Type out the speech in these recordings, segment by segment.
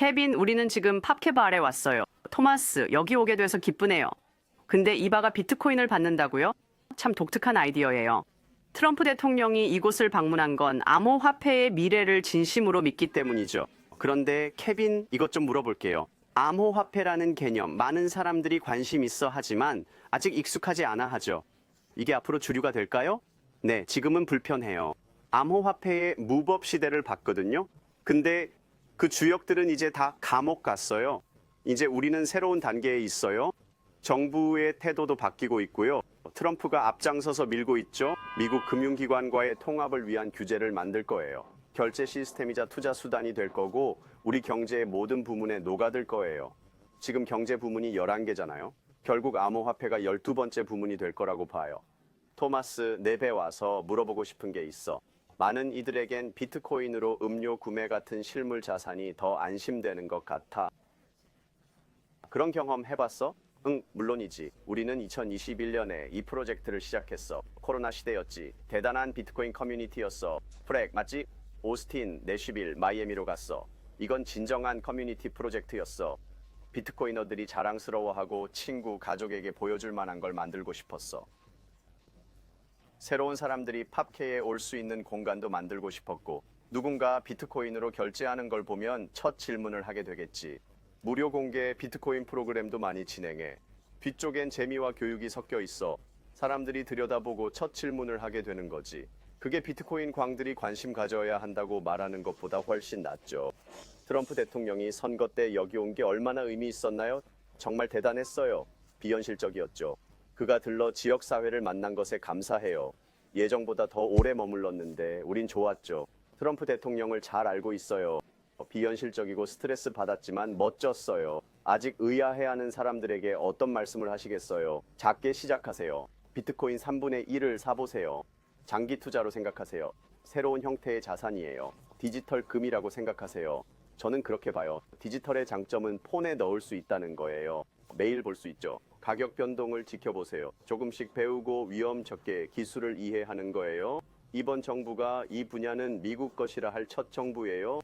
케빈, 우리는 지금 팝케바에 왔어요. 토마스, 여기 오게 돼서 기쁘네요. 근데 이바가 비트코인을 받는다고요? 참 독특한 아이디어예요. 트럼프 대통령이 이곳을 방문한 건 암호화폐의 미래를 진심으로 믿기 때문이죠. 그런데 케빈, 이것 좀 물어볼게요. 암호화폐라는 개념, 많은 사람들이 관심 있어 하지만 아직 익숙하지 않아 하죠. 이게 앞으로 주류가 될까요? 네, 지금은 불편해요. 암호화폐의 무법 시대를 봤거든요. 근데 그 주역들은 이제 다 감옥 갔어요. 이제 우리는 새로운 단계에 있어요. 정부의 태도도 바뀌고 있고요. 트럼프가 앞장서서 밀고 있죠. 미국 금융기관과의 통합을 위한 규제를 만들 거예요. 결제 시스템이자 투자 수단이 될 거고 우리 경제의 모든 부문에 녹아들 거예요. 지금 경제 부문이 11개잖아요. 결국 암호화폐가 12번째 부문이 될 거라고 봐요. 토마스 내 배 와서 물어보고 싶은 게 있어. 많은 이들에겐 비트코인으로 음료 구매 같은 실물 자산이 더 안심되는 것 같아. 그런 경험 해봤어? 응, 물론이지. 우리는 2021년에 이 프로젝트를 시작했어. 코로나 시대였지. 대단한 비트코인 커뮤니티였어. 프렉, 맞지? 오스틴, 내슈빌, 마이애미로 갔어. 이건 진정한 커뮤니티 프로젝트였어. 비트코이너들이 자랑스러워하고 친구, 가족에게 보여줄 만한 걸 만들고 싶었어. 새로운 사람들이 팝케에 올 수 있는 공간도 만들고 싶었고 누군가 비트코인으로 결제하는 걸 보면 첫 질문을 하게 되겠지. 무료 공개 비트코인 프로그램도 많이 진행해. 뒤쪽엔 재미와 교육이 섞여 있어. 사람들이 들여다보고 첫 질문을 하게 되는 거지. 그게 비트코인 광들이 관심 가져야 한다고 말하는 것보다 훨씬 낫죠. 트럼프 대통령이 선거 때 여기 온 게 얼마나 의미 있었나요? 정말 대단했어요. 비현실적이었죠. 그가 들러 지역 사회를 만난 것에 감사해요. 예정보다 더 오래 머물렀는데 우린 좋았죠. 트럼프 대통령을 잘 알고 있어요. 비현실적이고 스트레스 받았지만 멋졌어요. 아직 의아해하는 사람들에게 어떤 말씀을 하시겠어요? 작게 시작하세요. 비트코인 3분의 1을 사보세요. 장기 투자로 생각하세요. 새로운 형태의 자산이에요. 디지털 금이라고 생각하세요. 저는 그렇게 봐요. 디지털의 장점은 폰에 넣을 수 있다는 거예요. 매일 볼 수 있죠. 가격 변동을 지켜보세요. 조금씩 배우고 위험 적게 기술을 이해하는 거예요. 이번 정부가 이 분야는 미국 것이라 할 첫 정부예요.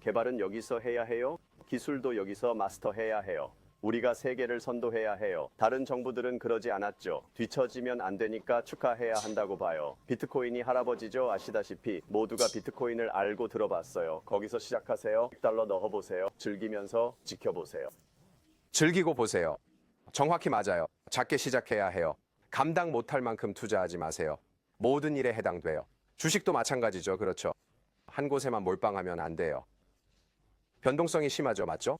개발은 여기서 해야 해요. 기술도 여기서 마스터해야 해요. 우리가 세계를 선도해야 해요. 다른 정부들은 그러지 않았죠. 뒤처지면 안 되니까 축하해야 한다고 봐요. 비트코인이 할아버지죠. 아시다시피 모두가 비트코인을 알고 들어봤어요. 거기서 시작하세요. 1달러 넣어보세요. 즐기면서 지켜보세요. 즐기고 보세요. 정확히 맞아요. 작게 시작해야 해요. 감당 못할 만큼 투자하지 마세요. 모든 일에 해당돼요. 주식도 마찬가지죠. 그렇죠. 한 곳에만 몰빵하면 안 돼요. 변동성이 심하죠. 맞죠?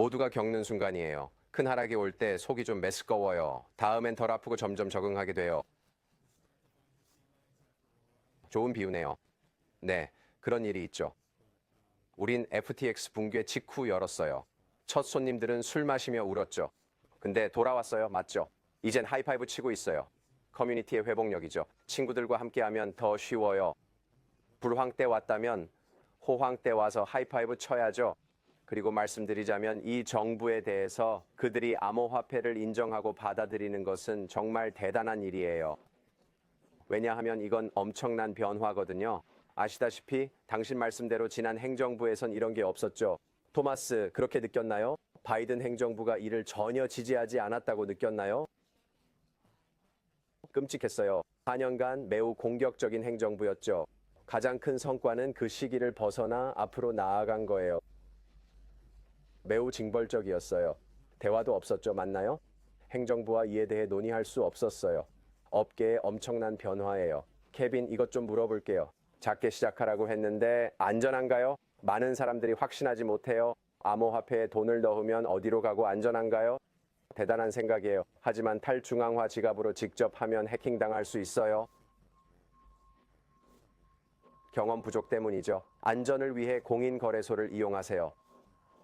모두가 겪는 순간이에요. 큰 하락이 올 때 속이 좀 메스꺼워요. 다음엔 덜 아프고 점점 적응하게 돼요. 좋은 비유네요. 네, 그런 일이 있죠. 우린 FTX 붕괴 직후 열었어요. 첫 손님들은 술 마시며 울었죠. 근데 돌아왔어요. 맞죠? 이젠 하이파이브 치고 있어요. 커뮤니티의 회복력이죠. 친구들과 함께하면 더 쉬워요. 불황 때 왔다면 호황 때 와서 하이파이브 쳐야죠. 그리고 말씀드리자면 이 정부에 대해서 그들이 암호화폐를 인정하고 받아들이는 것은 정말 대단한 일이에요. 왜냐하면 이건 엄청난 변화거든요. 아시다시피 당신 말씀대로 지난 행정부에선 이런 게 없었죠. 토마스, 그렇게 느꼈나요? 바이든 행정부가 이를 전혀 지지하지 않았다고 느꼈나요? 끔찍했어요. 4년간 매우 공격적인 행정부였죠. 가장 큰 성과는 그 시기를 벗어나 앞으로 나아간 거예요. 매우 징벌적이었어요. 대화도 없었죠. 맞나요? 행정부와 이에 대해 논의할 수 없었어요. 업계의 엄청난 변화예요. 케빈, 이것 좀 물어볼게요. 작게 시작하라고 했는데 안전한가요? 많은 사람들이 확신하지 못해요. 암호화폐에 돈을 넣으면 어디로 가고 안전한가요? 대단한 생각이에요. 하지만 탈중앙화 지갑으로 직접 하면 해킹당할 수 있어요. 경험 부족 때문이죠. 안전을 위해 공인 거래소를 이용하세요.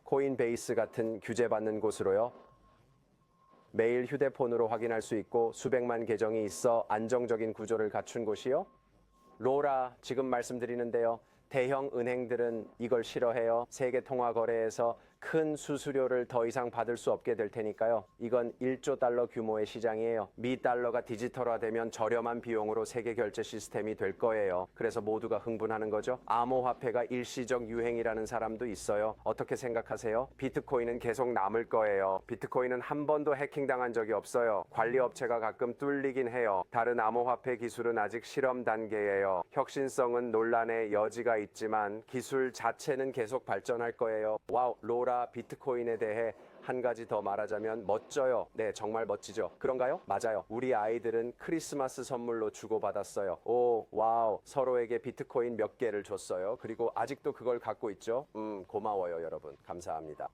코인베이스 같은 규제받는 곳으로요. 매일 휴대폰으로 확인할 수 있고 수백만 계정이 있어 안정적인 구조를 갖춘 곳이요. 로라 지금 말씀드리는데요. 대형 은행들은 이걸 싫어해요. 세계 통화 거래에서 큰 수수료를 더 이상 받을 수 없게 될 테니까요. 이건 1조 달러 규모의 시장이에요. 미 달러가 디지털화되면 저렴한 비용으로 세계 결제 시스템이 될 거예요. 그래서 모두가 흥분하는 거죠. 암호화폐가 일시적 유행이라는 사람도 있어요. 어떻게 생각하세요? 비트코인은 계속 남을 거예요. 비트코인은 한 번도 해킹당한 적이 없어요. 관리 업체가 가끔 뚫리긴 해요. 다른 암호화폐 기술은 아직 실험 단계예요. 혁신성은 논란의 여지가 있지만 기술 자체는 계속 발전할 거예요. 와우, 로라 비트코인에 대해 한 가지 더 말하자면 멋져요. 네, 정말 멋지죠. 그런가요? 맞아요. 우리 아이들은 크리스마스 선물로 주고받았어요. 오, 와우. 서로에게 비트코인 몇 개를 줬어요. 그리고 아직도 그걸 갖고 있죠. 음, 고마워요, 여러분. 감사합니다.